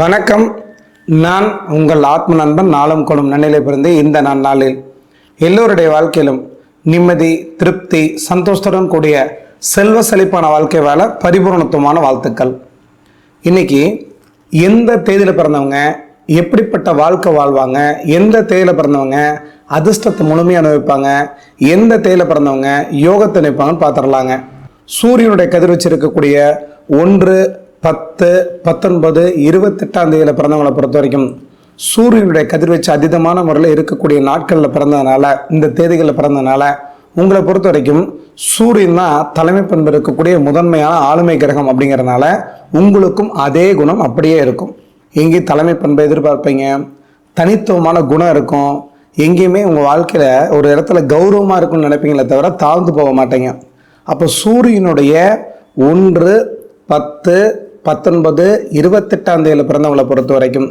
வணக்கம். நான் உங்கள் ஆத்ம நண்பன் நாளும் கொடும் நன்னிலை பிறந்து இந்த நான் நாளில் எல்லோருடைய வாழ்க்கையிலும் நிம்மதி திருப்தி சந்தோஷத்துடன் கூடிய செல்வ செழிப்பான வாழ்க்கை வாழ பரிபூர்ணத்துவமான வாழ்த்துக்கள். இன்னைக்கு எந்த தேதியில் பிறந்தவங்க எப்படிப்பட்ட வாழ்க்கை வாழ்வாங்க எந்த தேதியில் பிறந்தவங்க அதிர்ஷ்டத்தை முழுமையாக அனுபவிப்பாங்க எந்த தேதியில் பிறந்தவங்க யோகத்தை நினைப்பாங்கன்னு பார்த்துடலாங்க. சூரியனுடைய கதிர்வச்சு இருக்கக்கூடிய ஒன்று பத்து பத்தொன்பது இருபத்தெட்டாம் தேதியில் பிறந்தவங்களை பொறுத்த வரைக்கும் சூரியனுடைய கதிர்வீச்சு அதீதமான முறையில் இருக்கக்கூடிய நாட்களில் பிறந்ததுனால இந்த தேதிகளில் பிறந்ததுனால உங்களை பொறுத்த வரைக்கும் சூரியன் தான் தலைமை பண்பு இருக்கக்கூடிய முதன்மையான ஆளுமை கிரகம் அப்படிங்கிறதுனால உங்களுக்கும் அதே குணம் அப்படியே இருக்கும். எங்கேயும் தலைமை பண்பை எதிர்பார்ப்பீங்க? தனித்துவமான குணம் இருக்கும். எங்கேயுமே உங்கள் வாழ்க்கையில் ஒரு இடத்துல கௌரவமாக இருக்கும்னு நினைப்பீங்களே தவிர தாழ்ந்து போக மாட்டேங்க. அப்போ சூரியனுடைய ஒன்று பத்து பத்தொன்பது இருபத்தெட்டாம் தேதியில் பிறந்தவங்களை பொறுத்த வரைக்கும்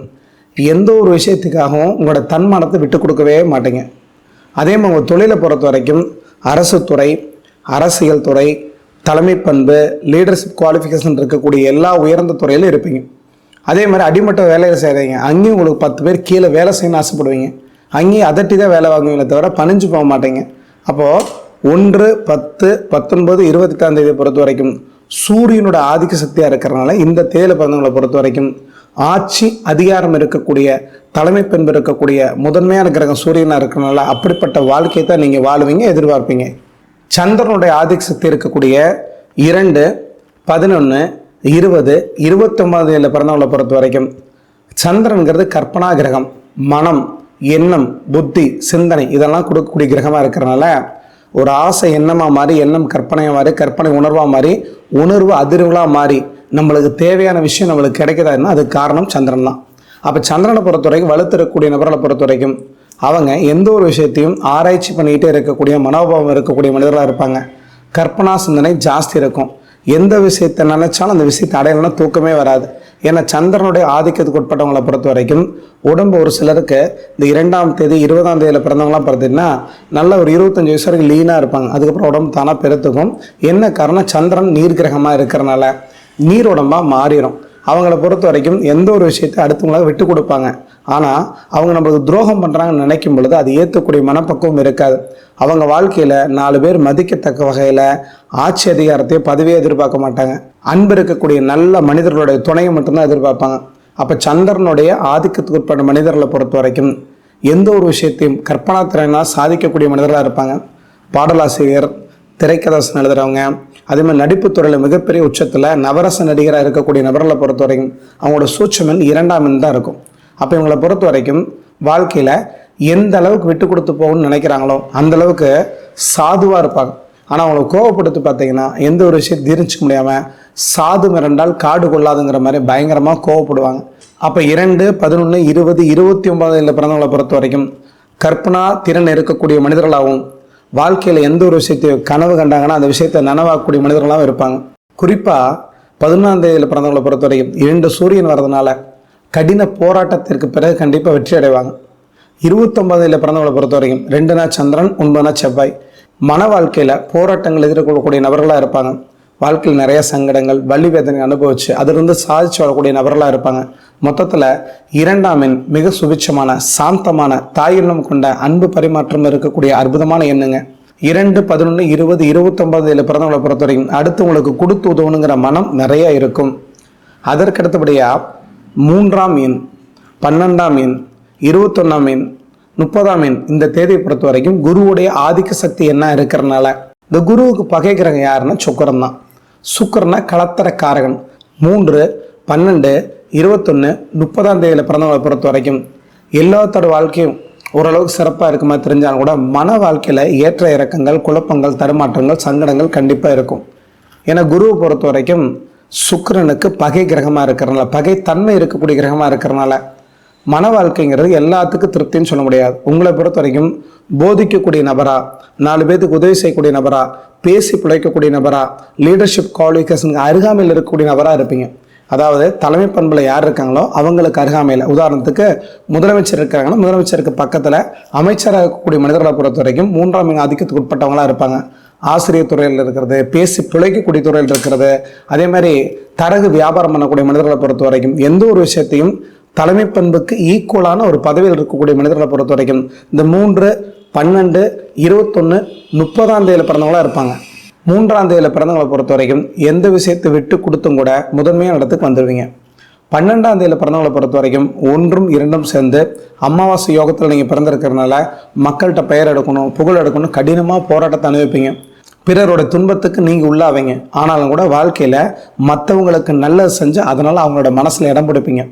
எந்த ஒரு விஷயத்துக்காகவும் உங்களோட தன்மானத்தை விட்டு கொடுக்கவே மாட்டீங்க. அதே மாதிரி உங்கள் தொழிலை பொறுத்த வரைக்கும் அரசு துறை அரசியல் துறை தலைமை பண்பு லீடர்ஷிப் குவாலிஃபிகேஷன் இருக்கக்கூடிய எல்லா உயர்ந்த துறையிலும் இருப்பீங்க. அதே மாதிரி அடிமட்ட வேலையை செய்கிறீங்க அங்கேயும் உங்களுக்கு பத்து பேர் கீழே வேலை செய்யணும்னு ஆசைப்படுவீங்க. அங்கேயும் அதட்டி தான் வேலை வாங்குவீங்களே தவிர பணிஞ்சு போக மாட்டீங்க. அப்போது ஒன்று பத்து பத்தொன்பது இருபத்தெட்டாம் தேதியை பொறுத்த வரைக்கும் சூரியனோட ஆதிக்க சக்தியாக இருக்கிறனால இந்த தேயிலை பிறந்தவங்களை பொறுத்த வரைக்கும் ஆட்சி அதிகாரம் இருக்கக்கூடிய தலைமை பண்பு இருக்கக்கூடிய முதன்மையான கிரகம் சூரியனாக இருக்கிறனால அப்படிப்பட்ட வாழ்க்கையை தான் நீங்கள் வாழுவீங்க எதிர்பார்ப்பீங்க. சந்திரனுடைய ஆதிக்க சக்தி இருக்கக்கூடிய இரண்டு பதினொன்று இருபது இருபத்தொம்பது தேதியில் பிறந்தவங்களை பொறுத்த வரைக்கும் சந்திரனுங்கிறது கற்பனா கிரகம் மனம் எண்ணம் புத்தி சிந்தனை இதெல்லாம் கொடுக்கக்கூடிய கிரகமாக இருக்கிறனால ஒரு ஆசை எண்ணமாக மாறி எண்ணம் கற்பனையாக மாறி கற்பனை உணர்வாக மாறி உணர்வு அதிர்வுகளாக மாறி நம்மளுக்கு தேவையான விஷயம் நம்மளுக்கு கிடைக்குதான்னா அதுக்கு காரணம் சந்திரன் தான். அப்போ சந்திரனை பொறுத்த வரைக்கும் வலுத்திருக்கக்கூடிய நபர்களை பொறுத்த வரைக்கும் அவங்க எந்த ஒரு விஷயத்தையும் ஆராய்ச்சி பண்ணிக்கிட்டே இருக்கக்கூடிய மனோபாவம் இருக்கக்கூடிய மனிதர்களாக இருப்பாங்க. கற்பனா சிந்தனை ஜாஸ்தி இருக்கும். எந்த விஷயத்தை நினைச்சாலும் அந்த விஷயத்தை அடையலைன்னா தூக்கமே வராது. ஏன்னா சந்திரனுடைய ஆதிக்கத்துக்கு உட்பட்டவங்களை பொறுத்த வரைக்கும் உடம்பு ஒரு சிலருக்கு இந்த இரண்டாம் தேதி இருபதாம் தேதியில் பிறந்தவங்களாம் பார்த்தீங்கன்னா நல்ல ஒரு இருபத்தஞ்சு வயசு வரைக்கும் லீனாக இருப்பாங்க. அதுக்கப்புறம் உடம்பு தானாக பெருத்துக்கும். என்ன காரணம் சந்திரன் நீர் கிரகமாக இருக்கிறனால நீர் உடம்பாக மாறிடும் அவங்கள பொறுத்த வரைக்கும் எந்த ஒரு விஷயத்தை அடுத்தவங்களாக விட்டு கொடுப்பாங்க. ஆனால் அவங்க நம்மளுக்கு துரோகம் பண்ணுறாங்கன்னு நினைக்கும் பொழுது அது ஏற்றக்கூடிய மனப்பக்குவம் இருக்காது. அவங்க வாழ்க்கையில் நாலு பேர் மதிக்கத்தக்க வகையில் ஆட்சி அதிகாரத்தையோ பதவியே எதிர்பார்க்க மாட்டாங்க. அன்பு இருக்கக்கூடிய நல்ல மனிதர்களுடைய துணையை மட்டும்தான் எதிர்பார்ப்பாங்க. அப்போ சந்திரனுடைய ஆதிக்கத்துக்கு உட்பட்ட மனிதர்களை பொறுத்த வரைக்கும் எந்த ஒரு விஷயத்தையும் கற்பனா திறனாக சாதிக்கக்கூடிய மனிதர்களாக இருப்பாங்க. பாடலாசிரியர் திரைக்கதாசன் எழுதுறவங்க அதே மாதிரி நடிப்பு துறையில் மிகப்பெரிய உச்சத்தில் நவரச நடிகராக இருக்கக்கூடிய நபர்களை பொறுத்த வரைக்கும் அவங்களோட சூட்சமன் இரண்டாம் எண் தான் இருக்கும். அப்போ இவங்களை பொறுத்த வரைக்கும் வாழ்க்கையில் எந்த அளவுக்கு விட்டு கொடுத்து போகணும்னு நினைக்கிறாங்களோ அந்த அளவுக்கு சாதுவாக இருப்பாங்க. ஆனால் அவங்களை கோவப்படுத்தி பார்த்தீங்கன்னா எந்த ஒரு விஷயம் தீர்ச்சிக்க முடியாமல் சாது மிரண்டால் காடு கொள்ளாதுங்கிற மாதிரி பயங்கரமாக கோவப்படுவாங்க. அப்போ இரண்டு பதினொன்று இருபது இருபத்தி ஒன்பதில் பிறந்தவங்களை பொறுத்த வரைக்கும் கற்பனா திறன் இருக்கக்கூடிய மனிதர்களாகவும் வாழ்க்கையில் எந்த ஒரு விஷயத்தையும் கனவு கண்டாங்கன்னா அந்த விஷயத்தை நனவாக்கக்கூடிய மனிதர்களாகவும் இருப்பாங்க. குறிப்பாக பதினொன்றாம் தேதியில் பிறந்தவங்களை பொறுத்த வரைக்கும் இரண்டு சூரியன் வர்றதுனால கடின போராட்டத்திற்கு பிறகு கண்டிப்பாக வெற்றி அடைவாங்க. இருபத்தொன்பதில் பிறந்தவங்களை பொறுத்த வரைக்கும் ரெண்டு நாள் சந்திரன் ஒன்பது நாள் செவ்வாய். மன வாழ்க்கையில் போராட்டங்கள் எதிர்கொள்ளக்கூடிய நபர்களாக இருப்பாங்க. வாழ்க்கையில் நிறைய சங்கடங்கள் வலி வேதனை அனுபவிச்சு அதிலிருந்து சாதிச்சு வரக்கூடிய நபர்களாக இருப்பாங்க. மொத்தத்தில் இரண்டாம் எண் மிக சுபிட்சமான சாந்தமான தாயினம் கொண்ட அன்பு பரிமாற்றம் இருக்கக்கூடிய அற்புதமான எண்ணுங்க. இரண்டு பதினொன்று இருபது இருபத்தொன்பதுல பிறந்தவங்களை பொறுத்த வரைக்கும் அடுத்து உங்களுக்கு கொடுத்து உதவணுங்கிற மனம் நிறைய இருக்கும். அதற்கடுத்தபடியாக மூன்றாம் எண் பன்னெண்டாம் எண் இருபத்தொன்னாம் எண் முப்பதாம் எண் இந்த தேதியை பொறுத்த வரைக்கும் குருவுடைய ஆதிக்க சக்தி என்ன இருக்கிறனால இந்த குருவுக்கு பகைக்கிறவங்க யாருன்னா சுக்கரம் தான். சுக்கரனா கலத்தரக்காரகன் மூன்று பன்னெண்டு இருபத்தொன்று முப்பதாம் தேதியில் பிறந்தவங்களை பொறுத்த வரைக்கும் எல்லாத்தோட வாழ்க்கையும் ஓரளவுக்கு சிறப்பாக இருக்குமா தெரிஞ்சாலும் கூட மன வாழ்க்கையில் ஏற்ற இறக்கங்கள் குழப்பங்கள் தடுமாற்றங்கள் சங்கடங்கள் கண்டிப்பாக இருக்கும். ஏன்னா குருவை பொறுத்த வரைக்கும் சுக்கரனுக்கு பகை கிரகமாக இருக்கிறனால பகை தன்மை இருக்கக்கூடிய கிரகமாக இருக்கிறனால மன வாழ்க்கைங்கிறது எல்லாத்துக்கும் திருப்தின்னு சொல்ல முடியாது. உங்களை பொறுத்த வரைக்கும் போதிக்கக்கூடிய நபரா நாலு பேத்துக்கு உதவி செய்யக்கூடிய நபரா பேசி பிழைக்கக்கூடிய நபரா லீடர்ஷிப் குவாலிஃபிகேஷனுக்கு அருகாமையில் இருக்கக்கூடிய நபராக இருப்பீங்க. அதாவது தலைமை பண்பில் யார் இருக்காங்களோ அவங்களுக்கு அருகாமையில். உதாரணத்துக்கு முதலமைச்சர் இருக்காங்கன்னா முதலமைச்சருக்கு பக்கத்தில் அமைச்சராக இருக்கக்கூடிய மனிதர்களை பொறுத்த வரைக்கும் மூன்றாம் ஆதிக்கத்துக்கு உட்பட்டவங்களா இருப்பாங்க. ஆசிரியர் துறையில் இருக்கிறது பேசி பிழைக்கக்கூடிய துறையில் இருக்கிறது. அதே மாதிரி தரகு வியாபாரம் பண்ணக்கூடிய மனிதர்களை பொறுத்த வரைக்கும் எந்த ஒரு விஷயத்தையும் தலைமை பண்புக்கு ஈக்குவலான ஒரு பதவியில் இருக்கக்கூடிய மனிதர்களை பொறுத்த வரைக்கும் இந்த மூன்று பன்னெண்டு இருபத்தொன்று முப்பதாம் தேதியில் பிறந்தவங்களாக இருப்பாங்க. மூன்றாம் தேதியில் பிறந்தவங்களை பொறுத்த வரைக்கும் எந்த விஷயத்தை விட்டு கொடுத்தும் கூட முதன்மையான இடத்துக்கு வந்துடுவீங்க பன்னெண்டாம் தேதியில் பிறந்தவங்களை பொறுத்த வரைக்கும் ஒன்றும் இரண்டும் சேர்ந்து அமாவாசை யோகத்தில் நீங்கள் பிறந்திருக்கிறதுனால மக்கள்கிட்ட பெயர் எடுக்கணும் புகழ் எடுக்கணும் கடினமாக போராட்டத்தை அனுபவிப்பீங்க. பிறரோட துன்பத்துக்கு நீங்கள் உள்ளாவீங்க. ஆனாலும் கூட வாழ்க்கையில் மற்றவங்களுக்கு நல்லது செஞ்சு அதனால் அவங்களோட மனசில் இடம் பிடிப்பீங்க.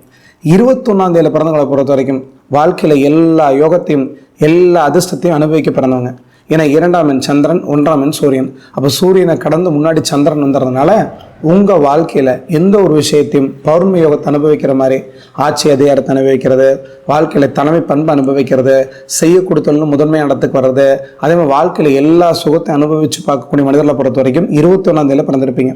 இருபத்தொன்னாம் தேதியில் பிறந்தவங்களை பொறுத்த வரைக்கும் வாழ்க்கையில் எல்லா யோகத்தையும் எல்லா அதிர்ஷ்டத்தையும் அனுபவிக்க பிறந்தவங்க. ஏன்னா இரண்டாம் எண் சந்திரன் ஒன்றாம் எண் சூரியன். அப்போ சூரியனை கடந்து முன்னாடி சந்திரன் வந்துடுறதுனால உங்கள் வாழ்க்கையில் எந்த ஒரு விஷயத்தையும் பௌர்ம யோகத்தை அனுபவிக்கிற மாதிரி ஆட்சி அதிகாரத்தை அனுபவிக்கிறது வாழ்க்கையில் தலைமை பண்பு அனுபவிக்கிறது செய்ய கொடுத்தல்னு முதன்மையான இடத்துக்கு வர்றது அதே மாதிரி வாழ்க்கையில் எல்லா சுகத்தையும் அனுபவித்து பார்க்கக்கூடிய மனிதர்களை பொறுத்த வரைக்கும் இருபத்தொன்னாம் பிறந்திருப்பீங்க.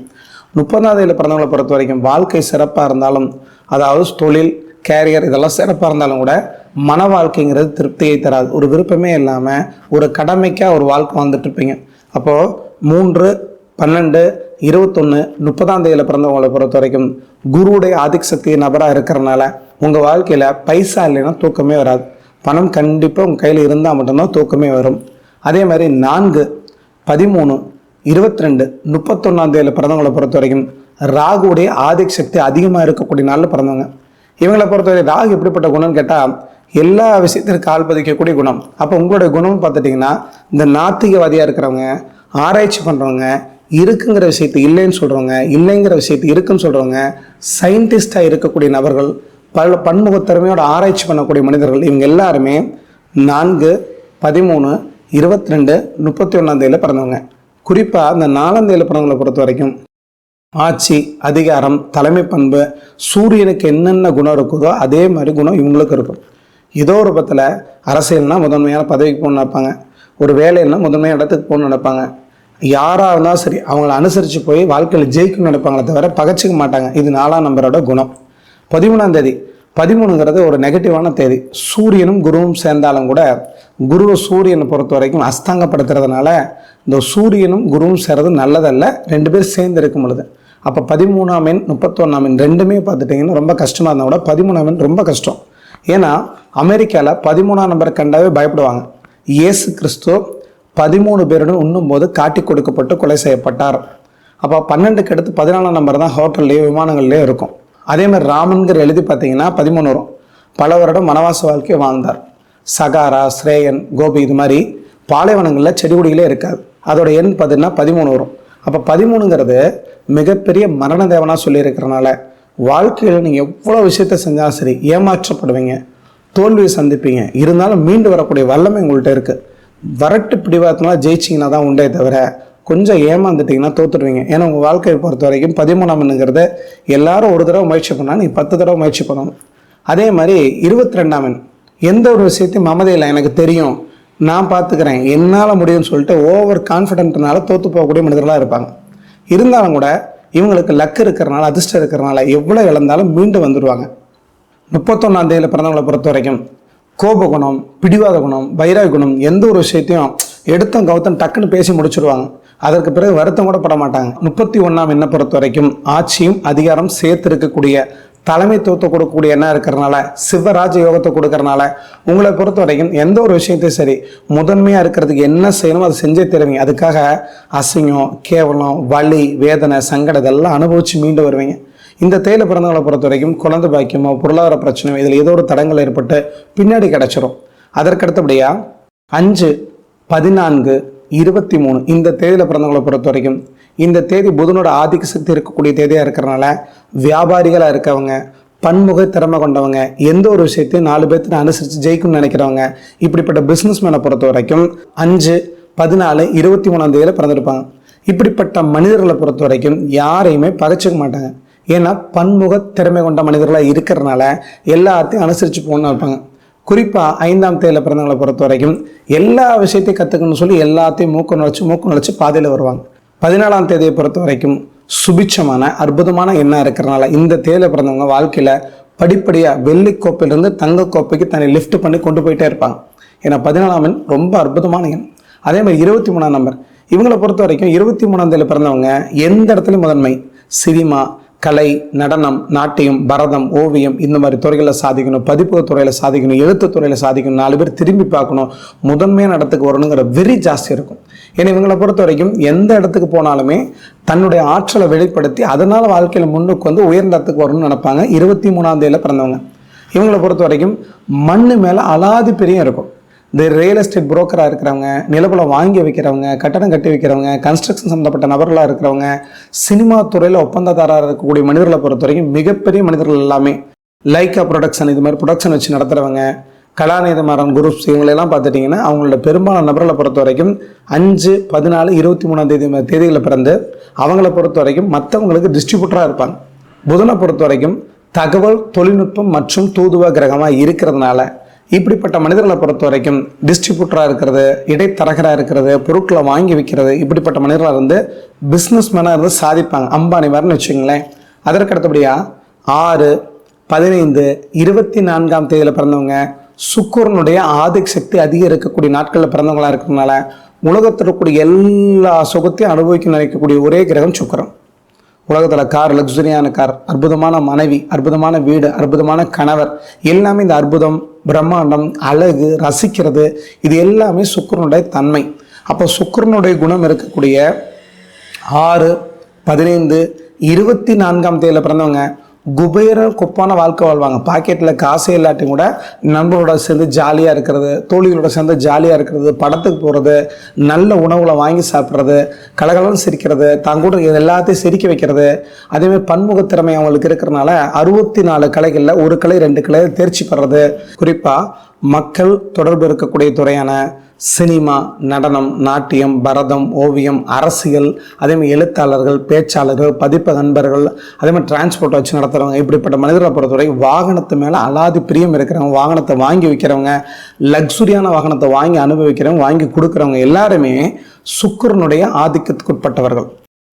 முப்பதாம் தேதியில் பிறந்தவங்களை பொறுத்த வரைக்கும் வாழ்க்கை சிறப்பாக இருந்தாலும் அதாவது தொழில் கேரியர் இதெல்லாம் சிறப்பாக இருந்தாலும் கூட மன வாழ்க்கைங்கிறது திருப்தியை தராது. ஒரு விருப்பமே இல்லாமல் ஒரு கடமைக்காக ஒரு வாழ்க்கை வந்துட்டுருப்பீங்க அப்போது மூன்று பன்னெண்டு இருபத்தொன்று முப்பதாம் தேதியில் பிறந்தவங்களை பொறுத்த வரைக்கும் குருவுடைய ஆதிக் நபராக இருக்கிறனால உங்கள் வாழ்க்கையில் பைசா இல்லைன்னா தூக்கமே வராது. பணம் கண்டிப்பாக உங்கள் கையில் இருந்தால் மட்டும்தான் தூக்கமே வரும். அதே மாதிரி நான்கு பதிமூணு இருபத்தி ரெண்டு முப்பத்தொன்னாம் தேதியில் பிறந்தவங்களை பொறுத்த வரைக்கும் ராகுடைய ஆதிக் சக்தி அதிகமாக இருக்கக்கூடிய நாளில் பிறந்தவங்க. இவங்களை பொறுத்தவரை ராகு எப்படிப்பட்ட குணம்னு கேட்டால் எல்லா விஷயத்திலும் கால் பதிக்கக்கூடிய குணம். அப்போ உங்களுடைய குணம் பார்த்துட்டிங்கன்னா இந்த நாத்திகவாதியாக இருக்கிறவங்க ஆராய்ச்சி பண்ணுறவங்க இருக்குங்கிற விஷயத்தை இல்லைன்னு சொல்கிறவங்க இல்லைங்கிற விஷயத்தை இருக்குன்னு சொல்கிறவங்க சயின்டிஸ்டாக இருக்கக்கூடிய நபர்கள் பல பன்முகத்திறமையோட ஆராய்ச்சி பண்ணக்கூடிய மனிதர்கள் இவங்க எல்லாருமே நான்கு பதிமூணு இருபத்தி ரெண்டு முப்பத்தி ஒன்றாந்தேதியில் பிறந்தவங்க. குறிப்பாக அந்த நாலாந்தேதியில் பிறந்தவங்களை பொறுத்த வரைக்கும் ஆட்சி அதிகாரம் தலைமை பண்பு சூரியனுக்கு என்னென்ன குணம் இருக்குதோ அதே மாதிரி குணம் இவங்களுக்கு இருக்கும். ஏதோ ஒரு பத்தில் அரசியல்னால் முதன்மையான பதவிக்கு போகணும்னு நினைப்பாங்க. ஒரு வேலைன்னா முதன்மையான இடத்துக்கு போகணும்னு நினைப்பாங்க. யாராக இருந்தாலும் சரி அவங்கள அனுசரித்து போய் வாழ்க்கையில் ஜெயிக்கணும்னு நினைப்பாங்களே தவிர பகச்சிக்க மாட்டாங்க. இது நாலாம் நம்பரோட குணம். பதிமூணாம் தேதி. பதிமூணுங்கிறது ஒரு நெகட்டிவான தேதி. சூரியனும் குருவும் சேர்ந்தாலும் கூட குருவை சூரியனை பொறுத்த வரைக்கும் அஸ்தங்கப்படுத்துறதுனால இந்த சூரியனும் குருவும் சேர்றது நல்லதல்ல. ரெண்டு பேரும் சேர்ந்து இருக்கும் பொழுது. அப்போ பதிமூணாம் எண் முப்பத்தொன்னாம் எண் ரெண்டுமே பார்த்துட்டிங்கன்னா ரொம்ப கஷ்டமாக இருந்தால் கூட பதிமூணாம் எண் ரொம்ப கஷ்டம். ஏன்னா அமெரிக்காவில் பதிமூணாம் நம்பர் கண்டாவே பயப்படுவாங்க. இயேசு கிறிஸ்து பதிமூணு பேருடன் உண்ணும்போது காட்டி கொடுக்கப்பட்டு கொலை செய்யப்பட்டார். அப்போ பன்னெண்டுக்கு அடுத்து பதினாலாம் நம்பர் தான் ஹோட்டல்லையோ விமானங்கள்லேயோ இருக்கும். அதே மாதிரி ராமன்கிற எழுதி பார்த்தீங்கன்னா பதிமூணு வரும். பல வருடம் மனவாச வாழ்க்கையை வாழ்ந்தார். சகாரா ஸ்ரேயன் கோபி இது மாதிரி பாலைவனங்களில் செடி கொடிகளே இருக்காது. அதோட எண் பார்த்தீங்கன்னா பதிமூணு வரும். அப்போ பதிமூணுங்கிறது மிகப்பெரிய மரண தேவனாக சொல்லியிருக்கிறனால வாழ்க்கையில் நீங்கள் எவ்வளோ விஷயத்த செஞ்சாலும் சரி ஏமாற்றப்படுவீங்க தோல்வியை சந்திப்பீங்க. இருந்தாலும் மீண்டு வரக்கூடிய வல்லமை உங்கள்கிட்ட இருக்குது வரட்டு பிடிவாதமாக ஜெயிச்சிங்கன்னா தான் உண்டே தவிர கொஞ்சம் ஏமாந்துட்டிங்கன்னா தோத்துடுவீங்க. ஏன்னா உங்கள் வாழ்க்கையை பொறுத்த வரைக்கும் பதிமூணாம் எண்ணுங்கிறத எல்லாரும் ஒரு தடவை முயற்சி பண்ணால் நீ பத்து தடவை முயற்சி பண்ணணும். அதே மாதிரி இருபத்தி ரெண்டாம் எண். எந்த ஒரு விஷயத்தையும் மமதையில் எனக்கு தெரியும். நான் பார்த்துக்கிறேன் என்னால் முடியும்னு சொல்லிட்டு ஓவர் கான்ஃபிடென்ட்னால தோற்று போகக்கூடிய மனிதர்களாக இருப்பாங்க. இருந்தாலும் கூட இவங்களுக்கு லக் இருக்கிறனால அதிர்ஷ்டம் இருக்கிறனால எவ்வளோ இழந்தாலும் மீண்டு வந்துடுவாங்க முப்பத்தொன்னாம் தேதியில் பிறந்தவங்களை பொறுத்த வரைக்கும் கோப குணம் பிடிவாத குணம் வைராக குணம் எந்த ஒரு விஷயத்தையும் எடுத்தும் கவுத்தம் டக்குன்னு பேசி முடிச்சிருவாங்க. அதற்கு பிறகு வருத்தம் கூட பட மாட்டாங்க. முப்பத்தி ஒன்றாம் என்ன பொறுத்த வரைக்கும் ஆட்சியும் அதிகாரம் சேர்த்து இருக்கக்கூடிய தலைமைத்துவத்தை கொடுக்கக்கூடிய என்ன இருக்கிறனால சிவராஜ யோகத்தை கொடுக்கறனால உங்களை பொறுத்த வரைக்கும் எந்த ஒரு விஷயத்தையும் சரி முதன்மையாக இருக்கிறதுக்கு என்ன செய்யணுமோ அதை செஞ்சே தருவீங்க. அதுக்காக அசிங்கம் கேவலம் வலி வேதனை சங்கடம் இதெல்லாம் அனுபவித்து மீண்டு வருவீங்க. இந்த தேயிலை பிறந்தவங்களை பொறுத்த வரைக்கும் குழந்தை பாக்கியமோ பொருளாதார பிரச்சனையோ இதில் ஏதோ ஒரு தடங்கள் ஏற்பட்டு பின்னாடி கிடச்சிரும். அதற்கடுத்தபடியாக அஞ்சு பதினான்கு இருபத்தி மூணு. இந்த தேதியில் பிறந்தவங்களை பொறுத்த வரைக்கும் இந்த தேதி புதனோட ஆதிக்க சக்தி இருக்கக்கூடிய தேதியாக இருக்கிறனால வியாபாரிகளாக இருக்கவங்க பன்முக திறமை கொண்டவங்க எந்த ஒரு விஷயத்தையும் நாலு பேர்த்து அனுசரித்து ஜெயிக்கணும்னு நினைக்கிறவங்க இப்படிப்பட்ட பிஸ்னஸ் மேனை பொறுத்த வரைக்கும் அஞ்சு பதினாலு இருபத்தி மூணாம் தேதியில் பிறந்திருப்பாங்க. இப்படிப்பட்ட மனிதர்களை பொறுத்த வரைக்கும் யாரையுமே பகைச்சிக்க மாட்டாங்க. ஏன்னா பன்முக திறமை கொண்ட மனிதர்களாக இருக்கிறனால எல்லாத்தையும் அனுசரித்து போகணும்னு இருப்பாங்க குறிப்பாக ஐந்தாம் தேதியில் பிறந்தவங்களை பொறுத்த வரைக்கும் எல்லா விஷயத்தையும் கற்றுக்கணும்னு சொல்லி எல்லாத்தையும் மூக்க நுழைச்சி மூக்க நுழைச்சி பாதையில் வருவாங்க. பதினாலாம் தேதியை பொறுத்த வரைக்கும் சுபிட்சமான அற்புதமான எண்ணம் இருக்கிறனால இந்த தேதியில் பிறந்தவங்க வாழ்க்கையில் படிப்படியாக வெள்ளி கோப்பையிலிருந்து தங்க கோப்பைக்கு தன்னை லிஃப்ட் பண்ணி கொண்டு போயிட்டே இருப்பாங்க. ஏன்னா பதினாலாம் எண் ரொம்ப அற்புதமான எண். அதே மாதிரி இருபத்தி மூணாம் நம்பர் இவங்களை பொறுத்த வரைக்கும் இருபத்தி மூணாம் தேதியில் பிறந்தவங்க எந்த இடத்துலையும் முதன்மை. சினிமா கலை நடனம் நாட்டியம் பரதம் ஓவியம் இந்த மாதிரி துறைகளில் சாதிக்கணும் பதிப்பு துறையில் சாதிக்கணும் எழுத்து துறையில் சாதிக்கணும் நாலு பேர் திரும்பி பார்க்கணும். முதன்மையான இடத்துக்கு வரணுங்கிற வெறி ஜாஸ்தி இருக்கும். ஏன்னா இவங்களை பொறுத்த வரைக்கும் எந்த இடத்துக்கு போனாலுமே தன்னுடைய ஆற்றலை வெளிப்படுத்தி அதனால் வாழ்க்கையில் முன்னுக்கு வந்து உயர்ந்த இடத்துக்கு வரணும்னு நினைப்பாங்க. இருபத்தி மூணாம் தேதியில் பிறந்தவங்க. இவங்களை பொறுத்த வரைக்கும் மண் மேலே அலாதி பெரிய இருக்கும். இந்த ரியல் எஸ்டேட் புரோக்கராக இருக்கிறவங்க நிலபலம் வாங்கி வைக்கிறவங்க கட்டடம் கட்டி வைக்கிறவங்க கன்ஸ்ட்ரக்ஷன் சம்மந்தப்பட்ட நபர்களாக இருக்கிறவங்க சினிமா துறையில் ஒப்பந்ததாரராக இருக்கக்கூடிய மனிதர்களை பொறுத்த வரைக்கும் மிகப்பெரிய மனிதர்கள் எல்லாமே. லைக்கா ப்ரொடக்ஷன் இது மாதிரி ப்ரொடக்ஷன் வச்சு நடத்துகிறவங்க கலாநிதிமாறன் குரூப்ஸ் இவங்களெல்லாம் பார்த்துட்டிங்கன்னா அவங்களோட பெரும்பாலான நபர்களை பொறுத்த வரைக்கும் அஞ்சு பதினாலு இருபத்தி மூணாம் தேதி தேதிகளில் பிறந்து அவங்கள பொறுத்த வரைக்கும் மற்றவங்களுக்கு டிஸ்ட்ரிபியூட்டராக இருப்பாங்க. புதனை பொறுத்த வரைக்கும் தகவல் தொழில்நுட்பம் மற்றும் தூதுவ கிரகமாக இருக்கிறதுனால இப்படிப்பட்ட மனிதர்களை பொறுத்த வரைக்கும் டிஸ்ட்ரிபியூட்டராக இருக்கிறது இடைத்தரகராக இருக்கிறது பொருட்களை வாங்கி விற்கிறது இப்படிப்பட்ட மனிதர்களாக இருந்து பிஸ்னஸ் மேனாக இருந்து சாதிப்பாங்க. அம்பானி மாதிரின்னு வச்சுங்களேன் அதற்கு அடுத்தபடியாக ஆறு பதினைந்து இருபத்தி நான்காம் தேதியில் பிறந்தவங்க சுக்குரனுடைய ஆதிக்க சக்தி அதிகம் இருக்கக்கூடிய நாட்களில் பிறந்தவங்களா இருக்கிறதுனால உலகத்தில் இருக்கக்கூடிய எல்லா சுகத்தையும் அனுபவிக்க நினைக்கக்கூடிய ஒரே கிரகம் சுக்கரன். உலகத்தில் கார் லக்ஸுரியான கார் அற்புதமான மனைவி அற்புதமான வீடு அற்புதமான கணவர் எல்லாமே இந்த அற்புதம் பிரம்மாண்டம் அழகு ரசிக்கிறது இது எல்லாமே சுக்கரனுடைய தன்மை. அப்போ சுக்கரனுடைய குணம் இருக்கக்கூடிய ஆறு பதினைந்து இருபத்தி நான்காம் தேதியில் பிறந்தவங்க குபேரர் குப்பான வாழ்க்கை வாழ்வாங்க. பாக்கெட்டில் காசே இல்லாட்டி கூட நண்பரோட சேர்ந்து ஜாலியாக இருக்கிறது தோழிகளோட சேர்ந்து ஜாலியாக இருக்கிறது படத்துக்கு போகிறது நல்ல உணவுகளை வாங்கி சாப்பிட்றது கலகலன்னு சிரிக்கிறது தங்கூட இது எல்லாத்தையும் சிரிக்க வைக்கிறது. அதேமாதிரி பன்முகத்திறமை அவங்களுக்கு இருக்கிறனால அறுபத்தி நாலு கலைகளில் ஒரு கலை ரெண்டு கலை தேர்ச்சி பெறது குறிப்பாக மக்கள் தொடர்பு இருக்கக்கூடிய துறையான சினிமா நடனம் நாட்டியம் பரதம் ஓவியம் அரசியல் அதேமாதிரி எழுத்தாளர்கள் பேச்சாளர்கள் பதிப்ப நண்பர்கள் அதேமாதிரி டிரான்ஸ்போர்ட் வச்சு நடத்துகிறவங்க இப்படிப்பட்ட மனிதர்களை பொறுத்தவரை வாகனத்து மேலே அலாதி பிரியம் இருக்கிறவங்க வாகனத்தை வாங்கி வைக்கிறவங்க லக்ஸுரியான வாகனத்தை வாங்கி அனுபவிக்கிறவங்க வாங்கி கொடுக்குறவங்க எல்லாருமே சுக்கரனுடைய ஆதிக்கத்துக்குட்பட்டவர்கள்.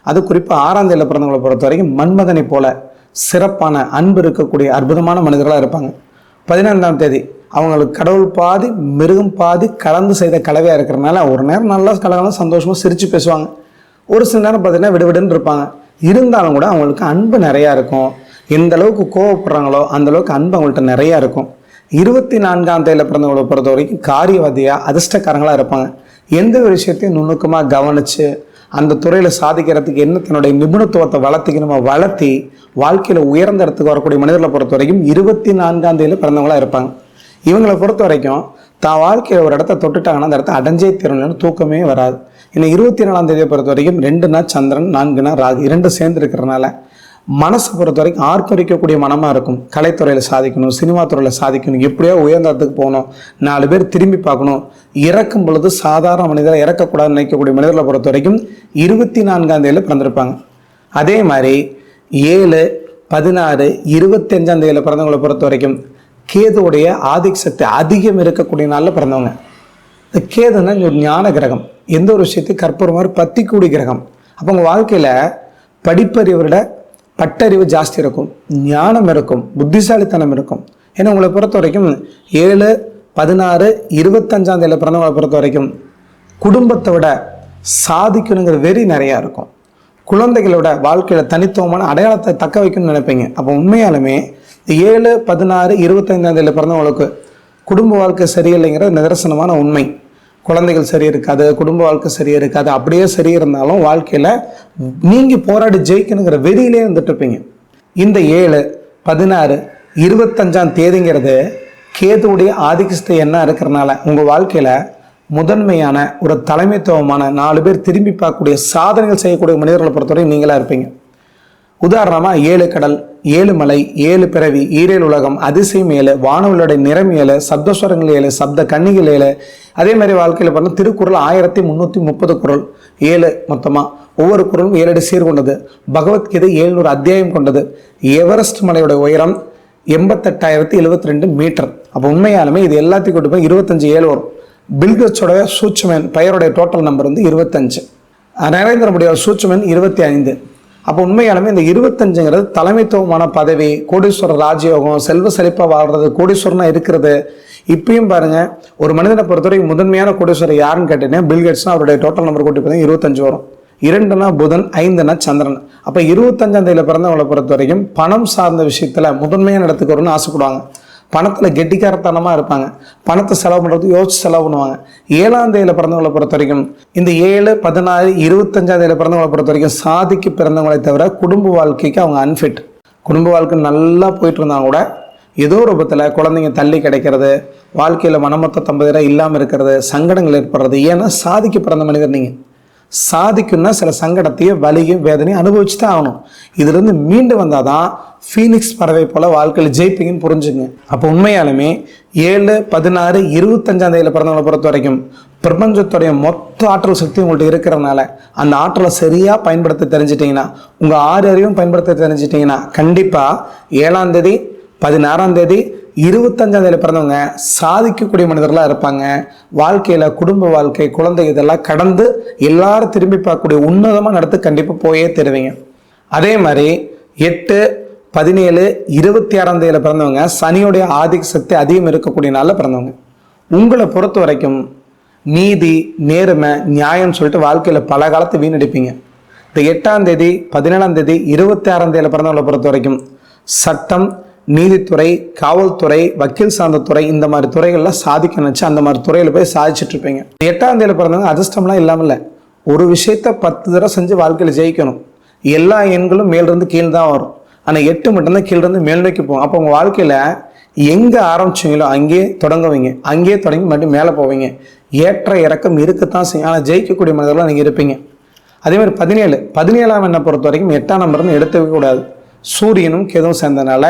அது குறிப்பாக ஆறாம் தேதியில் பிறந்தவங்களை பொறுத்த வரைக்கும் மன்மதனை போல சிறப்பான அன்பு இருக்கக்கூடிய அற்புதமான மனிதர்களாக இருப்பாங்க. பதினைந்தாம் தேதி அவங்களுக்கு கடவுள் பாதி மிருகம் பாதி கலந்து செய்த கலவையாக இருக்கிறனால ஒரு நேரம் நல்லா கலகலாம் சந்தோஷமாக சிரித்து பேசுவாங்க. ஒரு சில நேரம் பார்த்தீங்கன்னா விடுவிடுன்னு இருப்பாங்க. இருந்தாலும் கூட அவங்களுக்கு அன்பு நிறையா இருக்கும். எந்த அளவுக்கு கோவப்படுறாங்களோ அந்த அளவுக்கு அன்பு அவங்கள்ட்ட நிறையா இருக்கும். இருபத்தி நான்காம் தேதியில் பிறந்தவங்களை பொறுத்த வரைக்கும் காரியவாதியாக அதிர்ஷ்டக்காரங்களாக இருப்பாங்க. எந்த ஒரு விஷயத்தையும் நுணுக்கமாக கவனித்து அந்த துறையில் சாதிக்கிறதுக்கு என்ன தன்னுடைய நிபுணத்துவத்தை வளர்த்திக்கணுமோ வளர்த்தி வாழ்க்கையில் உயர்ந்த இடத்துக்கு வரக்கூடிய மனிதர்களை பொறுத்த வரைக்கும் இருபத்தி நான்காம் தேதியில் பிறந்தவங்களாக இருப்பாங்க. இவங்களை பொறுத்த வரைக்கும் தான் வாழ்க்கையில் ஒரு இடத்த தொட்டுட்டாங்கன்னா அந்த இடத்த அடைஞ்சே தீரணும்னு தூக்கமே வராது. இன்னும் இருபத்தி நாலாம் தேதியை பொறுத்த வரைக்கும் ரெண்டுனா சந்திரன் நான்குனா ராகு இரண்டு சேர்ந்து இருக்கிறனால மனசை பொறுத்த வரைக்கும் ஆர்ப்பரிக்கக்கூடிய மனமாக இருக்கும். கலைத்துறையில் சாதிக்கணும் சினிமா துறையில் சாதிக்கணும் எப்படியோ உயர்ந்த இடத்துக்கு போகணும் நாலு பேர் திரும்பி பார்க்கணும். இறக்கும் பொழுது சாதாரண மனிதரை இறக்கக்கூடாதுன்னு நினைக்கக்கூடிய மனிதர்களை பொறுத்த வரைக்கும் இருபத்தி நான்காம் தேதியில் பிறந்திருப்பாங்க. அதே மாதிரி ஏழு பதினாறு இருபத்தஞ்சாம் தேதியில் பிறந்தவங்களை பொறுத்த வரைக்கும் கேதுவுடைய ஆதிக்க சக்தி அதிகம் இருக்கக்கூடிய நாளில் பிறந்தவங்க. இந்த கேதுன்னா ஒரு ஞான கிரகம். எந்த ஒரு விஷயத்தையும் கற்பூரம் மாதிரி பத்திக்கூடிய கிரகம். அப்போ உங்கள் வாழ்க்கையில் படிப்பறிவை விட பட்டறிவு ஜாஸ்தி இருக்கும். ஞானம் இருக்கும். புத்திசாலித்தனம் இருக்கும். ஏன்னா உங்களை பொறுத்த வரைக்கும் ஏழு பதினாறு இருபத்தஞ்சாம் தேதியில் பிறந்தவங்களை பொறுத்த வரைக்கும் குடும்பத்தை விட சாதிக்கணுங்கிற வெறி நிறையா இருக்கும். குழந்தைகளோட வாழ்க்கையில் தனித்துவமான அடையாளத்தை தக்க வைக்கணும்னு நினைப்பீங்க. அப்போ உண்மையாலுமே ஏழு பதினாறு இருபத்தைந்தாம் தேதியில் பிறந்தவங்களுக்கு குடும்ப வாழ்க்கை சரியில்லைங்கிறது நிதர்சனமான உண்மை. குழந்தைகள் சரி இருக்காது குடும்ப வாழ்க்கை சரியாக இருக்காது அப்படியே சரி இருந்தாலும் வாழ்க்கையில் நீங்கள் போராடி ஜெயிக்கணுங்கிற வெறியிலே இருந்துட்டுருப்பீங்க. இந்த ஏழு பதினாறு இருபத்தஞ்சாம் தேதிங்கிறது கேதுவுடைய ஆதிக்கஸ்தை என்ன இருக்கிறனால உங்கள் வாழ்க்கையில் முதன்மையான ஒரு தலைமைத்துவமான நாலு பேர் திரும்பி பார்க்கக்கூடிய சாதனைகள் செய்யக்கூடிய மனிதர்களை பொறுத்தவரை நீங்களாக இருப்பீங்க. உதாரணமாக ஏழு கடல் ஏழு மலை ஏழு பிறவி ஈரேல் உலகம் அதிசயம் ஏழு வானவர்களுடைய நிறம் ஏழு சப்தஸ்வரங்கள் ஏழு சப்த கன்னிகள் ஏழு. அதே மாதிரி வாழ்க்கையில் பார்த்தா திருக்குறள் ஆயிரத்தி முந்நூற்றி முப்பது குறள். ஏழு மொத்தமாக ஒவ்வொரு குறளும் ஏழு சீர் கொண்டது. பகவத்கீதை ஏழுநூறு அத்தியாயம் கொண்டது. எவரெஸ்ட் மலையோட உயரம் எண்பத்தெட்டாயிரத்தி எழுபத்தி ரெண்டு மீட்டர். அப்போ உண்மையாலுமே இது எல்லாத்தையும் கொண்டு போய் இருபத்தஞ்சு ஏழு வரும். பில்கட்ஸோட சூட்சுமன் பெயருடைய டோட்டல் நம்பர் வந்து இருபத்தஞ்சு. நரேந்திர மோடியோட சூட்சுமன் இருபத்தி ஐந்து அப்போ உண்மையாலுமே இந்த இருபத்தஞ்சுங்கிறது தலைமைத்துவமான பதவி கோடீஸ்வரர் ராஜயோகம் செல்வ செழிப்பாக வாழ்றது கோடீஸ்வரனாக இருக்கிறது. இப்பயும் பாருங்க ஒரு மனிதனை பொறுத்தவரைக்கும் முதன்மையான கோடீஸ்வரர் யாருன்னு கேட்டீங்கன்னா பில்கேட்ஸ்னா அவருடைய டோட்டல் நம்பர் கூட்டி பார்த்தீங்கன்னா இருபத்தஞ்சு வரும். இரண்டுனா புதன் ஐந்துனா சந்திரன். அப்போ இருபத்தஞ்சாம் தேதியில் பிறந்தவங்களை பொறுத்த வரைக்கும் பணம் சார்ந்த விஷயத்தில் முதன்மையான இடத்துக்கு வரும்னு ஆசைப்படுவாங்க. பணத்தில் கெட்டிக்காரத்தனமாக இருப்பாங்க. பணத்தை செலவு பண்ணுறது யோசிச்சு செலவு பண்ணுவாங்க. ஏழாம் தேதியில் பிறந்தவங்களை பொறுத்த வரைக்கும் இந்த ஏழு பதினாறு இருபத்தஞ்சாம் தேதியில் பிறந்தவங்களை பொறுத்த வரைக்கும் சாதிக்கு பிறந்தவங்களை தவிர குடும்ப வாழ்க்கைக்கு அவங்க அன்ஃபிட் குடும்ப வாழ்க்கை நல்லா போயிட்டு இருந்தாங்க கூட ஏதோ ரூபத்தில் குழந்தைங்க தள்ளி கிடைக்கிறது வாழ்க்கையில் மனமொத்த தம்பதியராக இல்லாமல் இருக்கிறது சங்கடங்கள் ஏற்படுறது ஏன்னா சாதிக்கு பிறந்த மனிதர் நீங்கள் சாதிக்குன்னா சில சங்கடத்தையும் வலியும் வேதனையும் அனுபவிச்சு தான் ஆகணும். இதுலேருந்து மீண்டு வந்தால் தான் ஃபீனிக்ஸ் பறவை போல் வாழ்க்கையில் ஜெயிப்பீங்கன்னு புரிஞ்சுங்க. அப்போ உண்மையாலுமே ஏழு பதினாறு இருபத்தஞ்சாம் தேதியில் பிறந்தவங்களை பொறுத்த வரைக்கும் பிரபஞ்சத்துடைய மொத்த ஆற்றல் சக்தி உங்கள்கிட்ட இருக்கிறதுனால அந்த ஆற்றலை சரியாக பயன்படுத்த தெரிஞ்சிட்டிங்கன்னா உங்கள் ஆறு அறிவும் பயன்படுத்த தெரிஞ்சிட்டிங்கன்னா கண்டிப்பாக ஏழாம் தேதி பதினாறாம் தேதி இருபத்தஞ்சாம் தேதி பிறந்தவங்க சாதிக்கக்கூடிய மனிதர்களாக இருப்பாங்க. வாழ்க்கையில் குடும்ப வாழ்க்கை குழந்தை இதெல்லாம் கடந்து எல்லாரும் திரும்பி பார்க்கக்கூடிய உன்னதமாக நடத்து கண்டிப்பாக போயே தருவீங்க. அதே மாதிரி எட்டு பதினேழு இருபத்தி ஆறாம் தேதியில் பிறந்தவங்க சனியுடைய ஆதிக்க சக்தி அதிகம் இருக்கக்கூடிய நாளில் பிறந்தவங்க. உங்களை பொறுத்த வரைக்கும் நீதி நேர்மை நியாயம்னு சொல்லிட்டு வாழ்க்கையில் பல காலத்தை வீணடிப்பீங்க. இந்த எட்டாம் தேதி பதினேழாம் தேதி இருபத்தி ஆறாம் தேதியில் பிறந்தவங்களை பொறுத்த வரைக்கும் சட்டம் நீதித்துறை காவல்துறை வக்கீல் சார்ந்த துறை இந்த மாதிரி துறைகள்லாம் சாதிக்க நினச்சி அந்த மாதிரி துறையில் போய் சாதிச்சுட்டு இருப்பீங்க. எட்டாம் தேதியில் பிறந்தவங்க அதிர்ஷ்டம்லாம் இல்லாமல் இல்லை. ஒரு விஷயத்த பத்து தடவை செஞ்சு வாழ்க்கையில் ஜெயிக்கணும். எல்லா எண்களும் மேலிருந்து கீழ் தான் வரும். ஆனால் எட்டு மட்டும்தான் கீழிருந்து மேல் நோக்கி போகும். அப்போ உங்கள் வாழ்க்கையில் எங்கே ஆரம்பிச்சீங்களோ அங்கேயே தொடங்குவீங்க. அங்கேயே தொடங்கி மறுபடியும் மேலே போவீங்க. ஏற்ற இறக்கம் இருக்கத்தான் செய்யும். ஆனால் ஜெயிக்கக்கூடிய மனிதர்களாக நீங்கள் இருப்பீங்க. அதே மாதிரி பதினேழு. பதினேழாம் எண்ணை பொறுத்த வரைக்கும் எட்டாம் நம்பர்னு எடுத்துக்க கூடாது சூரியனும் கேதுவும் சேர்ந்தனால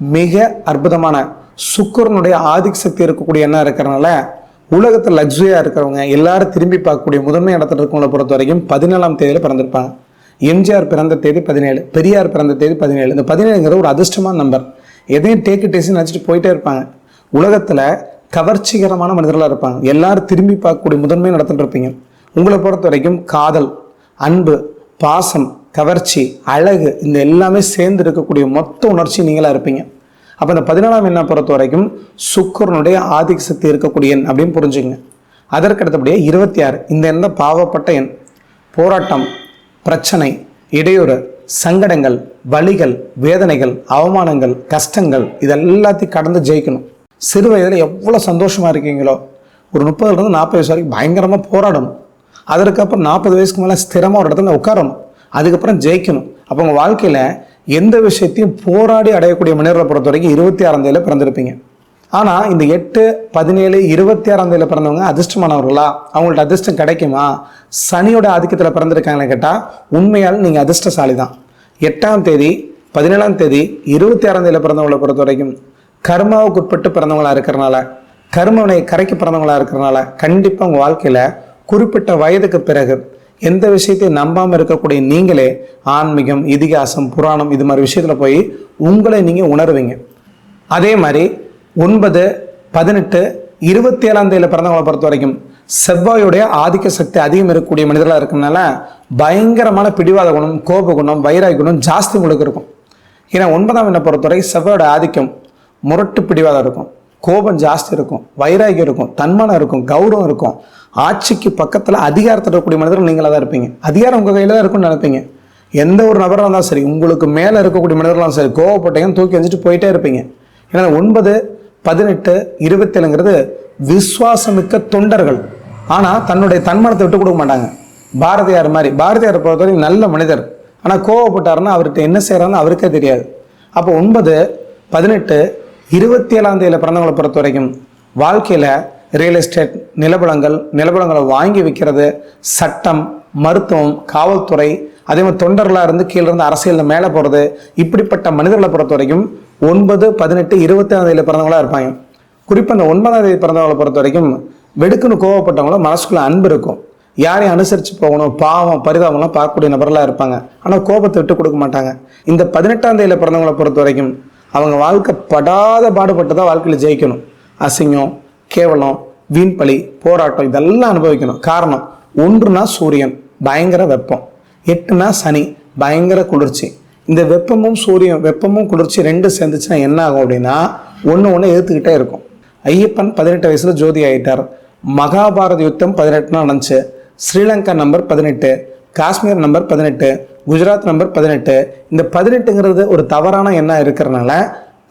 மிக அற்புதமான சுக்கரனுடைய ஆதிக்க சக்தி இருக்கக்கூடிய என்ன இருக்கிறனால உலகத்தில் லக்ஸுரியாக இருக்கிறவங்க எல்லாரும் திரும்பி பார்க்கக்கூடிய முதன்மை இடத்துல இருக்கவங்களை பொறுத்த வரைக்கும் பதினேழாம் தேதியில் பிறந்திருப்பாங்க. எம்ஜிஆர் பிறந்த தேதி பதினேழு பெரியார் பிறந்த தேதி பதினேழு. இந்த பதினேழுங்கிற ஒரு அதிர்ஷ்டமான நம்பர் எதையும் டேக்கு டேஸ்ன்னு நினச்சிட்டு போயிட்டே இருப்பாங்க. உலகத்தில் கவர்ச்சிகரமான மனிதர்களாக இருப்பாங்க. எல்லாரும் திரும்பி பார்க்கக்கூடிய முதன்மை நடத்திட்டு இருப்பீங்க. உங்களை பொறுத்த வரைக்கும் காதல் அன்பு பாசம் கவர்ச்சி அழகு இந்த எல்லாமே சேர்ந்து இருக்கக்கூடிய மொத்த உணர்ச்சி நீங்களாக இருப்பீங்க. அப்போ இந்த பதினாலாம் எண்ணை பொறுத்த வரைக்கும் சுக்கரனுடைய ஆதிக்க சக்தி இருக்கக்கூடிய எண் அப்படின்னு புரிஞ்சுங்க அதற்கு அடுத்தபடியே இருபத்தி ஆறு இந்த எந்த பாவப்பட்ட எண். போராட்டம் பிரச்சனை இடையூறு சங்கடங்கள் வலிகள் வேதனைகள் அவமானங்கள் கஷ்டங்கள் இதெல்லாத்தையும் கடந்து ஜெயிக்கணும். சிறு வயதில் எவ்வளோ சந்தோஷமாக இருக்கீங்களோ ஒரு முப்பதுலேருந்து நாற்பது வயசு வரைக்கும் பயங்கரமாக போராடணும். அதற்கப்புறம் நாற்பது வயசுக்கு மேலே ஸ்திரமாக ஒரு இடத்துல உட்காரணும். அதுக்கப்புறம் ஜெயிக்கணும். அப்போ உங்கள் வாழ்க்கையில் எந்த விஷயத்தையும் போராடி அடையக்கூடிய மனிதர்களை பொறுத்த வரைக்கும் இருபத்தி ஆறாம் தேதியில் பிறந்திருப்பீங்க. ஆனால் இந்த எட்டு பதினேழு இருபத்தி ஆறாம் தேதியில் பிறந்தவங்க அதிர்ஷ்டமானவர்களா? அவங்கள்ட்ட அதிர்ஷ்டம் கிடைக்குமா? சனியோட ஆதிக்கத்தில் பிறந்திருக்காங்கன்னு கேட்டால் உண்மையால் நீங்கள் அதிர்ஷ்டசாலி தான் எட்டாம் தேதி பதினேழாம் தேதி இருபத்தி ஆறாம் தேதியில் பிறந்தவங்களை பொறுத்த வரைக்கும் கர்மாவுக்கு உட்பட்டு பிறந்தவங்களா இருக்கிறனால கர்மவினை கரைக்கு பிறந்தவங்களா இருக்கிறனால கண்டிப்பாக உங்கள் வாழ்க்கையில் குறிப்பிட்ட வயதுக்கு பிறகு எந்த விஷயத்தையும் நம்பாமல் இருக்கக்கூடிய நீங்களே ஆன்மீகம் இதிகாசம் புராணம் இது மாதிரி விஷயத்தில் போய் உங்களை நீங்கள் உணர்வீங்க. அதே மாதிரி ஒன்பது பதினெட்டு இருபத்தி ஏழாம் தேதியில் பிறந்தவங்களை பொறுத்த வரைக்கும் செவ்வாயுடைய ஆதிக்க சக்தி அதிகம் இருக்கக்கூடிய மனிதர்களாக இருக்கனால பயங்கரமான பிடிவாத குணம் கோப குணம் வைராக குணம் ஜாஸ்தி உங்களுக்கு இருக்கும். ஏன்னா ஒன்பதாம் என்னை பொறுத்தவரை செவ்வாயோட ஆதிக்கம் முரட்டு பிடிவாதம் இருக்கும். கோபம் ஜாஸ்தி இருக்கும் வைராகியம் இருக்கும் தன்மானம் இருக்கும் கௌரவம் இருக்கும். ஆட்சிக்கு பக்கத்தில் அதிகாரத்தில் இருக்கக்கூடிய மனிதர்கள் நீங்களாக தான் இருப்பீங்க. அதிகாரம் உங்கள் கையில் தான் இருக்கும்னு நினைப்பீங்க. எந்த ஒரு நபராக இருந்தாலும் சரி உங்களுக்கு மேலே இருக்கக்கூடிய மனிதர்களும் சரி கோவப்பட்டீங்கன்னு தூக்கி வச்சுட்டு போயிட்டே இருப்பீங்க. ஏன்னா ஒன்பது பதினெட்டு இருபத்தேழுங்கிறது விசுவாசமிக்க தொண்டர்கள். ஆனால் தன்னுடைய தன்மானத்தை விட்டு கொடுக்க மாட்டாங்க. பாரதியார் மாதிரி. பாரதியார் பொறுத்தவரைக்கும் நல்ல மனிதர். ஆனால் கோவப்பட்டாருன்னா அவர்கிட்ட என்ன செய்கிறாருன்னு அவருக்கே தெரியாது. அப்போ ஒன்பது பதினெட்டு இருபத்தி ஏழாம் தேதியில் பிறந்தவங்களை பொறுத்த வரைக்கும் வாழ்க்கையில் ரியல் எஸ்டேட் நிலபலங்கள் நிலபலங்களை வாங்கி விற்கிறது சட்டம் மருத்துவம் காவல்துறை அதே மாதிரி தொண்டர்களாக இருந்து கீழே இருந்து அரசியலில் மேலே போகிறது இப்படிப்பட்ட மனிதர்களை பொறுத்த வரைக்கும் ஒன்பது பதினெட்டு இருபத்தாம் தேதியில் பிறந்தவங்களாக இருப்பாங்க. குறிப்பாக அந்த ஒன்பதாம் தேதி பிறந்தவங்களை பொறுத்த வரைக்கும் வெடுக்குன்னு கோவப்பட்டவங்களும் மனசுக்குள்ள அன்பு இருக்கும். யாரையும் அனுசரித்து போகணும் பாவம் பரிதாபம்லாம் பார்க்கக்கூடிய நபர்களாக இருப்பாங்க. ஆனால் கோபத்தை விட்டு கொடுக்க மாட்டாங்க. இந்த பதினெட்டாம் தேதியில் பிறந்தவங்களை பொறுத்த வரைக்கும் அவங்க வாழ்க்கை படாத பாடுபட்டு தான் வாழ்க்கையில் ஜெயிக்கணும். அசிங்கம் கேவலம் வீண்பழி போராட்டம் இதெல்லாம் அனுபவிக்கணும். காரணம் ஒன்றுனா சூரியன் பயங்கர வெப்பம். எட்டுனா சனி பயங்கர குளிர்ச்சி. இந்த வெப்பமும் சூரியன் வெப்பமும் குளிர்ச்சி ரெண்டு சேர்ந்துச்சுன்னா என்ன ஆகும் அப்படின்னா ஒன்று ஒன்று எதிர்த்துக்கிட்டே இருக்கும். ஐயப்பன் பதினெட்டு வயசில் ஜோதி ஆயிட்டார். மகாபாரத யுத்தம் பதினெட்டுனா நடந்துச்சு. ஸ்ரீலங்கா நம்பர் பதினெட்டு காஷ்மீர் நம்பர் பதினெட்டு குஜராத் நம்பர் பதினெட்டு. இந்த பதினெட்டுங்கிறது ஒரு தவறான எண்ணம் இருக்கிறனால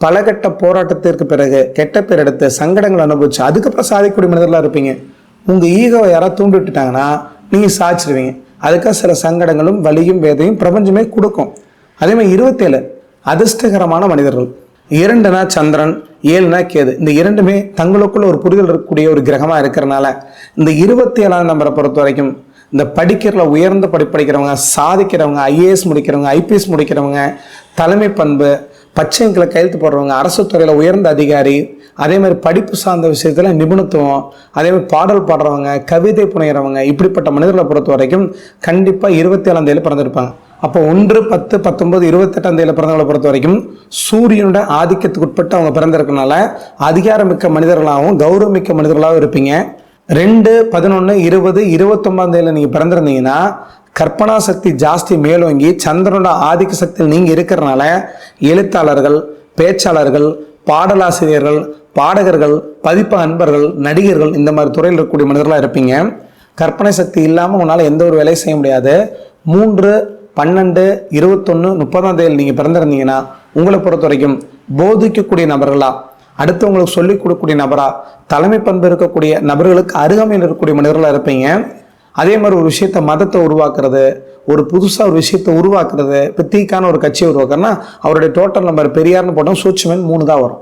பலகட்ட போராட்டத்திற்கு பிறகு கெட்ட பேர் எடுத்து சங்கடங்கள் அனுபவிச்சு அதுக்கப்புறம் சாதிக்கக்கூடிய மனிதர்களாக இருப்பீங்க. உங்கள் ஈகோவை யாராவது தூண்டி விட்டுட்டாங்கன்னா நீங்கள் சாய்ச்சிருவீங்க அதுக்காக சில சங்கடங்களும் வலியும் வேதையும் பிரபஞ்சமே கொடுக்கும். அதே மாதிரி இருபத்தேழு அதிர்ஷ்டகரமான மனிதர்கள். இரண்டுனா சந்திரன் ஏழுனா கேது. இந்த இரண்டுமே தங்களுக்குள்ள ஒரு புரிதல் இருக்கக்கூடிய ஒரு கிரகமாக இருக்கிறனால இந்த இருபத்தி ஏழாம் நம்பரை பொறுத்த வரைக்கும் இந்த படிக்கிறதுல உயர்ந்த படி படிக்கிறவங்க சாதிக்கிறவங்க ஐஏஎஸ் முடிக்கிறவங்க ஐபிஎஸ் முடிக்கிறவங்க தலைமை பண்பு பச்சையங்களை கையெழுத்து போடுறவங்க அரசு துறையில் உயர்ந்த அதிகாரி அதே மாதிரி படிப்பு சார்ந்த விஷயத்தில் நிபுணத்துவம் அதே மாதிரி பாடல் பாடுறவங்க கவிதை புனைகிறவங்க இப்படிப்பட்ட மனிதர்களை பொறுத்த வரைக்கும் கண்டிப்பாக இருபத்தி ஏழாம் தேதியில் பிறந்திருப்பாங்க. அப்போ ஒன்று பத்து பத்தொன்பது இருபத்தெட்டாம் தேதியில் பிறந்தவங்களை பொறுத்த வரைக்கும் சூரியனோட ஆதிக்கத்துக்கு உட்பட்டு அவங்க பிறந்திருக்கனால அதிகாரமிக்க மனிதர்களாகவும் கௌரவமிக்க மனிதர்களாகவும் இருப்பீங்க. ரெண்டு பதினொன்று இருபது இருபத்தொன்பதாம் தேதியில் நீங்கள் பிறந்திருந்தீங்கன்னா கற்பனா சக்தி ஜாஸ்தி மேலோங்கி சந்திரனோட ஆதிக்க சக்தியில் நீங்கள் இருக்கிறனால எழுத்தாளர்கள் பேச்சாளர்கள் பாடலாசிரியர்கள் பாடகர்கள் பதிப்பு அன்பர்கள் நடிகர்கள் இந்த மாதிரி துறையில் இருக்கக்கூடிய மனிதர்களாக இருப்பீங்க. கற்பனை சக்தி இல்லாமல் உன்னால் எந்த ஒரு வேலையும் செய்ய முடியாது. மூன்று பன்னெண்டு இருபத்தொன்று முப்பதாம் தேதியில் நீங்கள் பிறந்திருந்தீங்கன்னா உங்களை பொறுத்த வரைக்கும் போதிக்கக்கூடிய நபர்களா அடுத்தவங்களுக்கு சொல்லிக் கொடுக்கக்கூடிய நபரா தலைமை பண்பு இருக்கக்கூடிய நபர்களுக்கு அருகாமையில் இருக்கக்கூடிய மனிதர்களாக இருப்பீங்க. அதே மாதிரி ஒரு விஷயத்த மதத்தை உருவாக்குறது ஒரு புதுசாக ஒரு விஷயத்தை உருவாக்குறது இப்போ தீக்கான ஒரு கட்சியை உருவாக்குறதுனா அவருடைய டோட்டல் நம்பர் பெரியார்னு போட்டோம் சூட்சுமன் மூணு தான் வரும்.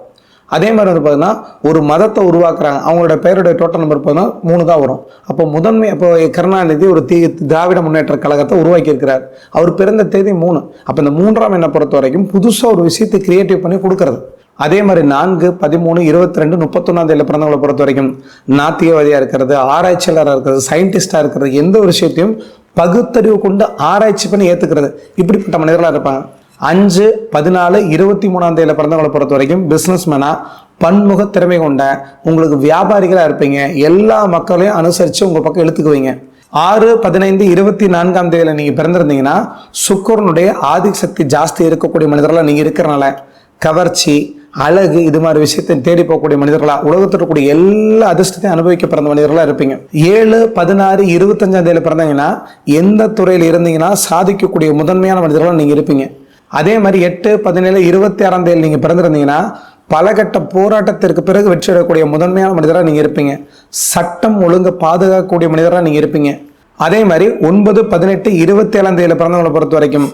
அதே மாதிரி வந்து பார்த்தீங்கன்னா ஒரு மதத்தை உருவாக்குறாங்க அவங்களோட பேருடைய டோட்டல் நம்பர் பார்த்தீங்கன்னா மூணு தான் வரும். அப்போ முதன்மை அப்போ கருணாநிதி ஒரு தீ திராவிட முன்னேற்ற கழகத்தை உருவாக்கியிருக்கிறார். அவர் பிறந்த தேதி மூணு. அப்போ இந்த மூன்றாம் என்னை பொறுத்த வரைக்கும் புதுசாக ஒரு விஷயத்தை கிரியேட்டிவ் பண்ணி கொடுக்கறது. அதே மாதிரி நான்கு பதிமூணு இருபத்தி ரெண்டு முப்பத்தொன்னாம் தேதியில் பிறந்தவங்களை பொறுத்த வரைக்கும் நாத்தியவாதியாக இருக்கிறது ஆராய்ச்சியாளராக இருக்கிறது சயின்டிஸ்டாக இருக்கிறது எந்த ஒரு விஷயத்தையும் பகுத்தறிவு கொண்டு ஆராய்ச்சி பண்ணி ஏற்றுக்கிறது இப்படிப்பட்ட மனிதர்களாக இருப்பாங்க. அஞ்சு பதினாலு இருபத்தி மூணாம் தேதியில் பிறந்தவங்களை பொறுத்த வரைக்கும் பிஸ்னஸ் மேனாக பன்முக திறமை கொண்ட உங்களுக்கு வியாபாரிகளாக இருப்பீங்க. எல்லா மக்களையும் அனுசரித்து உங்கள் பக்கம் இழுத்துக்குவீங்க. ஆறு பதினைந்து இருபத்தி நான்காம் தேதியில் நீங்கள் பிறந்திருந்தீங்கன்னா சுக்கரனுடைய ஆதிக்க சக்தி ஜாஸ்தி இருக்கக்கூடிய மனிதர்களாக நீங்கள் இருக்கிறனால கவர்ச்சி அழகு இது மாதிரி விஷயத்தை தேடி போகக்கூடிய மனிதர்களா? உலகத்தில் இருக்கக்கூடிய எல்லா அதிர்ஷ்டத்தையும் அனுபவிக்க பிறந்த மனிதர்களா இருப்பீங்க. ஏழு பதினாறு இருபத்தஞ்சாம் தேதியில் பிறந்தீங்கன்னா எந்த துறையில் இருந்தீங்கன்னா சாதிக்கக்கூடிய முதன்மையான மனிதர்களாக நீங்கள் இருப்பீங்க. அதே மாதிரி எட்டு பதினேழு இருபத்தி ஆறாம் தேதியில் நீங்கள் பிறந்திருந்தீங்கன்னா பலகட்ட போராட்டத்திற்கு பிறகு வெற்றி அடையக்கூடிய முதன்மையான மனிதராக நீங்கள் இருப்பீங்க. சட்டம் ஒழுங்கு பாதுகாக்கக்கூடிய மனிதராக நீங்கள் இருப்பீங்க. அதே மாதிரி ஒன்பது பதினெட்டு இருபத்தி ஏழாம் தேதியில் பிறந்தவங்களை பொறுத்த வரைக்கும்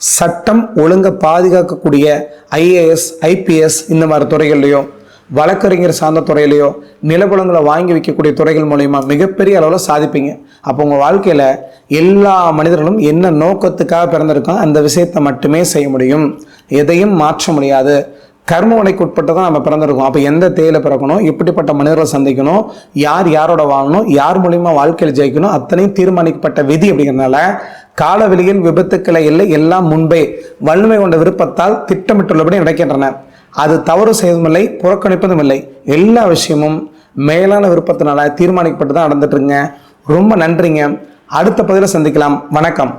சட்டம் ஒழுங்கை பாதுகாக்கக்கூடிய ஐஏஎஸ் ஐபிஎஸ் இந்த மாதிரி துறைகள்லையோ வழக்கறிஞர் சார்ந்த துறையிலையோ நிலபுலங்களை வாங்கி வைக்கக்கூடிய துறைகள் மூலயமா மிகப்பெரிய அளவில் சாதிப்பீங்க. அப்போ உங்கள் வாழ்க்கையில் எல்லா மனிதர்களும் என்ன நோக்கத்துக்காக பிறந்திருக்கோம் அந்த விஷயத்தை மட்டுமே செய்ய முடியும். எதையும் மாற்ற முடியாது. கர்ம உனைக்கு உட்பட்டு தான் நம்ம பிறந்திருக்கோம். அப்போ எந்த தேயில பிறக்கணும்? எப்படிப்பட்ட மனிதர்களை சந்திக்கணும்? யார் யாரோட வாழணும்? யார் மூலியமா வாழ்க்கையில் ஜெயிக்கணும்? அத்தனையும் தீர்மானிக்கப்பட்ட விதி அப்படிங்கிறதுனால காலவெளியில் விபத்துக்களை இல்லை எல்லாம் முன்பே வலிமை கொண்ட விருப்பத்தால் திட்டமிட்டுள்ளபடி நடக்கின்றன. அது தவறு செய்வதுமில்லை புறக்கணிப்பதும் இல்லை எல்லா விஷயமும் மேலான விருப்பத்தினால தீர்மானிக்கப்பட்டு தான் நடந்துட்டுருங்க ரொம்ப நன்றிங்க. அடுத்த பதிவில் சந்திக்கலாம். வணக்கம்.